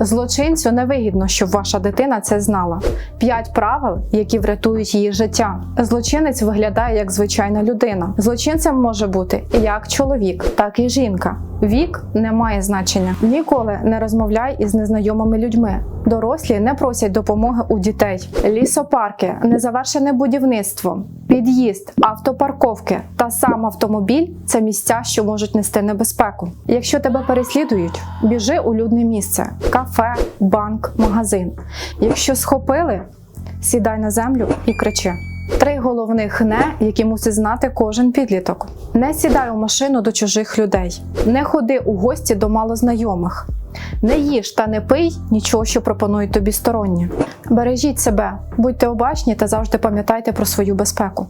Злочинцю невигідно, щоб ваша дитина це знала. П'ять правил, які врятують її життя. Злочинець виглядає як звичайна людина. Злочинцем може бути як чоловік, так і жінка. Вік не має значення. Ніколи не розмовляй із незнайомими людьми. Дорослі не просять допомоги у дітей. Лісопарки, незавершене будівництво, під'їзд, автопарковки та сам автомобіль це місця, що можуть нести небезпеку. Якщо тебе переслідують, біжи у людне місце: кафе, банк, магазин. Якщо схопили, сідай на землю і кричи. Три головних не, які мусить знати кожен підліток. Не сідай у машину до чужих людей, не ходи у гості до малознайомих. Не їж та не пий нічого, що пропонують тобі сторонні. Бережіть себе, будьте обачні та завжди пам'ятайте про свою безпеку.